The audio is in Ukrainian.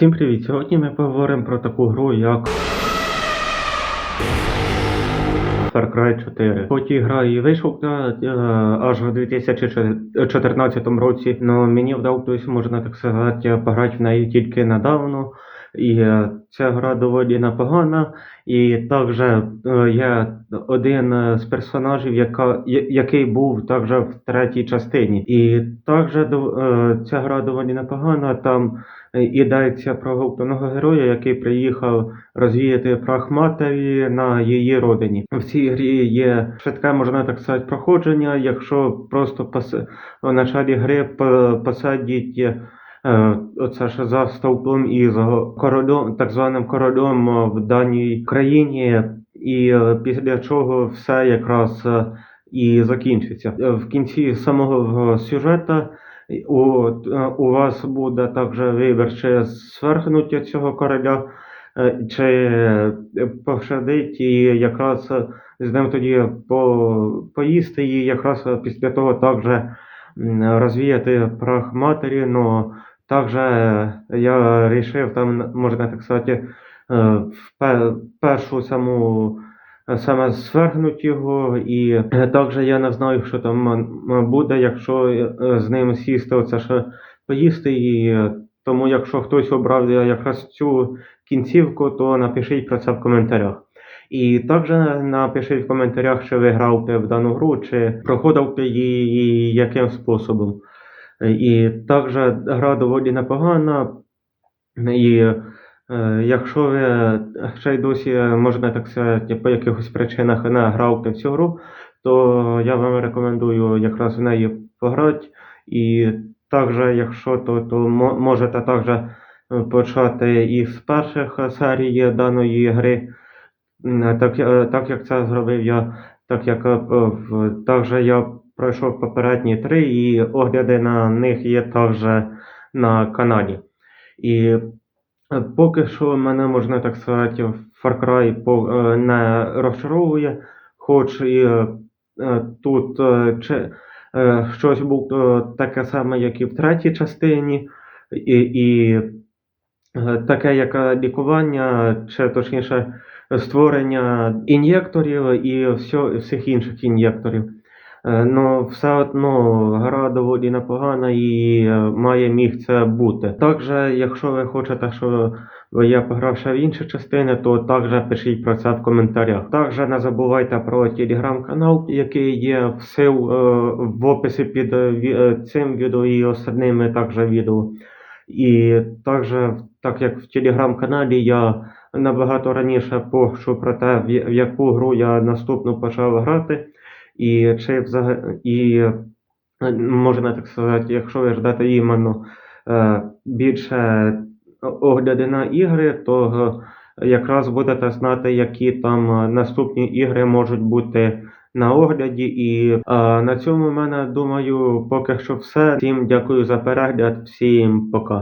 Всім привіт! Сьогодні ми поговоримо про таку гру, як Far Cry 4. Хоч і гра і вийшов е, аж у 2014 році, але мені вдалося, можна так сказати, пограти в неї тільки недавно. І е, ця гра доволі непогана. І також е, є один з персонажів, яка, який був також в третій частині. І також ця гра доволі непогана. Там е, йдеться про головного героя, який приїхав розвіяти прах матері на її родині. В цій грі є швидке, можна так сказати, проходження. Якщо просто пос... в началі гри по- посадять е, оце ж за стовпом із королем, так званим королем е, в даній країні, і після чого все якраз і закінчиться. В кінці самого сюжету у, е, у вас буде також вибір, чи сверхнути цього короля, е, чи е, пощадить і якраз з ним тоді по, поїсти і якраз після того також розвіяти прах матері. Но також я вирішив там, можна так сказати, в першу саму саме свергнуть його, і е, також я не знаю, що там буде, якщо е, з ним сісти, оце ж поїсти. І е, тому, якщо хтось обрав якраз цю кінцівку, то напишіть про це в коментарях. І також напишіть в коментарях, чи ви грав в дану гру, чи проходив ти її і яким способом. І також гра доволі непогана. І якщо ви ще й досі, можна так сказати, по якихось причинах не грав в цю гру, то я вам рекомендую якраз в неї пограти. І також, якщо то, то можете також е, почати із перших серій даної гри. Так, так як це зробив я, так як е, також я пройшов попередні три, і огляди на них є також на каналі. І е, поки що мене, можна так сказати, Far Cry е, не розчаровує, хоч і е, е, тут е, чи, е, щось було таке саме, як і в третій частині, і, і е, таке як е, лікування, чи точніше створення ін'єкторів і всіх інших ін'єкторів. Е, Ну, все одно гра доволі непогана і е, має міг це бути. Також, якщо ви хочете, щоб я пограв ще в інші частини, то також пишіть про це в коментарях. Також не забувайте про телеграм-канал, який є в сил е, в описі під цим відео і остальними також відео. І також, так як в телеграм-каналі я набагато раніше пишу про те, в яку гру я наступну почав грати, і чи взагалі, і е, можна так сказати, якщо ви ждете іменно е, більше огляди на ігри, то е, якраз будете знати, які там наступні ігри можуть бути на огляді. І е, на цьому в мене думаю, поки що все. Всім дякую за перегляд, всім пока.